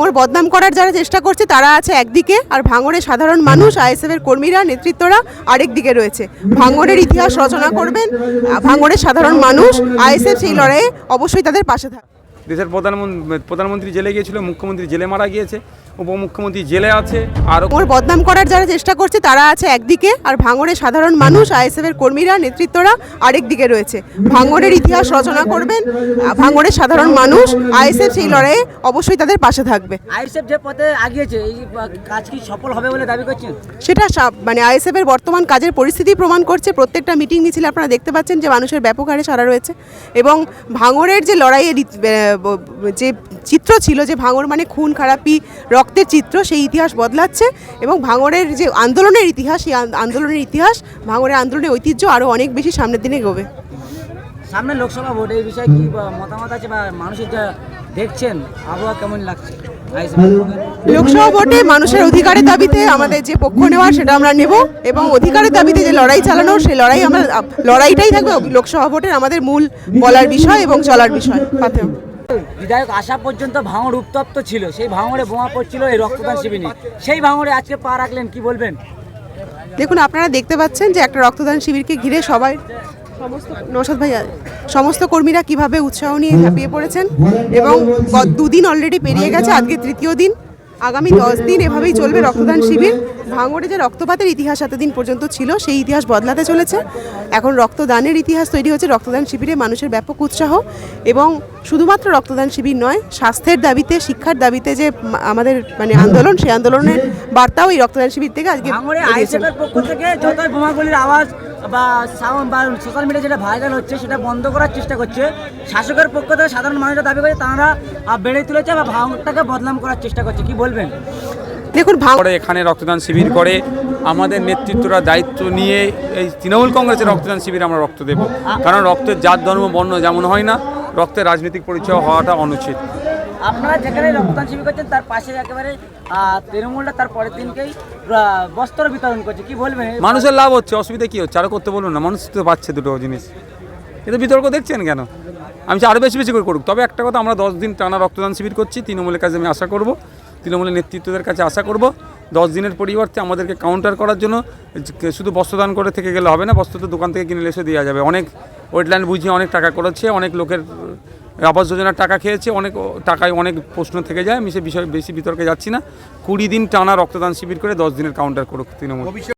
ওর বদনাম করার যারা চেষ্টা করছে, তারা আছে একদিকে, আর ভাঙড়ে সাধারণ মানুষ আইএসএফ এর কর্মীরা, নেতৃত্বরা আরেক দিকে রয়েছে। ভাঙড়ের ইতিহাস রচনা করবেন ভাঙড়ের সাধারণ মানুষ, আইএসএফ সেই লড়াইয়ে অবশ্যই তাদের পাশে থাকবে। দেশের প্রধানমন্ত্রী প্রধানমন্ত্রী জেলে গিয়েছিল মুখ্যমন্ত্রী জেলে মারা গিয়েছে উপমুখ্যমন্ত্রী জেলে আছে আর ওর বদনাম করার যারা চেষ্টা করছে তারা আছে একদিকে আর ভাঙড়ের সাধারণ মানুষ আইএসএফ এর কর্মীরা নেতৃত্বরা আরেক দিকে রয়েছে। ভাঙড়ের ইতিহাস রচনা করবেন ভাঙড়ের সাধারণ মানুষ আইএসএফ সেই লড়াইয়ে অবশ্যই তাদের পাশে থাকবে। আইএসএফ যে পথে আগিয়েছে এই কাজ কি সফল হবে বলে দাবি করছেন? সেটা মানে আইএসএফ এর বর্তমান কাজের পরিস্থিতি প্রমাণ করছে। প্রত্যেকটা মিটিং মিছিলে আপনারা দেখতে পাচ্ছেন যে মানুষের ব্যাপক হারে সারা রয়েছে এবং ভাঙড়ের যে লড়াইয়ের যে চিত্র ছিল যে ভাঙর মানে খুন খারাপি রক্তের চিত্র সেই ইতিহাস বদলাচ্ছে এবং ভাঙরের যে আন্দোলনের ইতিহাস সেই আন্দোলনের ইতিহাস ভাঙরের আন্দোলনের ঐতিহ্য আরও অনেক বেশি সামনের দিনে এগোবে। সামনে লোকসভা ভোট এই বিষয়ে কি মতামত আছে বা মানুষের যা দেখছেন? আবহাওয়া কেমন লাগছে? লোকসভা ভোটে মানুষের অধিকারের দাবিতে আমাদের যে পক্ষ নেওয়া সেটা আমরা নেব এবং অধিকারের দাবিতে যে লড়াই চালানো সেই লড়াই আমরা লড়াইটাই থাকবে লোকসভা ভোটের আমাদের মূল বলার বিষয় এবং চলার বিষয়। বিধায়ক আসা পর্যন্ত ভাঙড় উত্তপ্ত ছিল, সেই ভাঙড়ে বোমা পড়ছিল, এই রক্তদান শিবিরে। সেই ভাঙড়ে আজকে পা রাখলেন, কি বলবেন? দেখুন, আপনারা দেখতে পাচ্ছেন যে একটা রক্তদান শিবিরকে ঘিরে সবাই নৌসাদ ভাইয়া সমস্ত কর্মীরা কীভাবে উৎসাহ নিয়ে ঝাঁপিয়ে পড়েছেন এবং দুদিন অলরেডি পেরিয়ে গেছে, আজকে তৃতীয় দিন। আগামী দশ দিন এভাবেই চলবে রক্তদান শিবির। ভাঙড়ে যে রক্তপাতের ইতিহাস এতদিন পর্যন্ত ছিল সেই ইতিহাস বদলাতে চলেছে। এখন রক্তদানের ইতিহাস তৈরি হচ্ছে রক্তদান শিবিরে মানুষের ব্যাপক উৎসাহ এবং শুধুমাত্র রক্তদান শিবির নয় স্বাস্থ্যের দাবিতে শিক্ষার দাবিতে যে আমাদের মানে আন্দোলন সেই আন্দোলনের বার্তাও এই রক্তদান শিবির থেকে আজকে পক্ষ থেকে যতই বোমাগুলির আওয়াজ বা সাউন্ড বা সোশ্যাল মিডিয়া যেটা ভাইরাল হচ্ছে সেটা বন্ধ করার চেষ্টা করছে। শাসকের পক্ষ থেকে সাধারণ মানুষরা দাবি করে তারা বেড়ে তুলেছে বা ভাঙড়টাকে বদনাম করার চেষ্টা করছে। কি বলবেন? দেখুন করে এখানে রক্তদান শিবির করে আমাদের নেতৃত্বরা দায়িত্ব নিয়ে এই তৃণমূল কংগ্রেসের রক্তদান শিবিরে আমরা রক্ত দেব। কারণ রক্তের জাত ধর্ম বর্ণ যেমন হয় না রক্তের রাজনৈতিক পরিচয় হওয়াটা অনুচিত। আপনারা যেখানে রক্তদান শিবির করছেন তার পাশে একেবারে তৃণমূলটা তার পরের দিনকেই আহ, বস্ত্র বিতরণ করছে। কি বলবেন? মানুষের লাভ হচ্ছে অসুবিধা কি হচ্ছে? আরও করতে বলুন না মানুষ তো পাচ্ছে দুটো জিনিস। কিন্তু বিতর্ক দেখছেন কেন? আমি আরও বেশি বেশি করে করুক। তবে একটা কথা আমরা দশ দিন টানা রক্তদান শিবির করছি তৃণমূলের কাছে আমি আশা করব। তৃণমূলের নেতৃত্বদের কাছে আশা করব দশ দিনের পরিবর্তে আমাদেরকে কাউন্টার করার জন্য শুধু বস্ত্রদান করে থেকে গেলে হবে না বস্ত্র তো দোকান থেকে কিনে এসে দেওয়া যাবে। অনেক ওয়েটল্যান্ড বুঝিয়ে অনেক টাকা করেছে, অনেক লোকের আবাস যোজনার টাকা খেয়েছে, অনেক টাকায় অনেক প্রশ্ন থেকে যায়, আমি সে বিষয়ে বেশি বিতর্কে যাচ্ছি না। কুড়ি দিন টানা রক্তদান শিবির করে দশ দিনের কাউন্টার করুক তৃণমূল।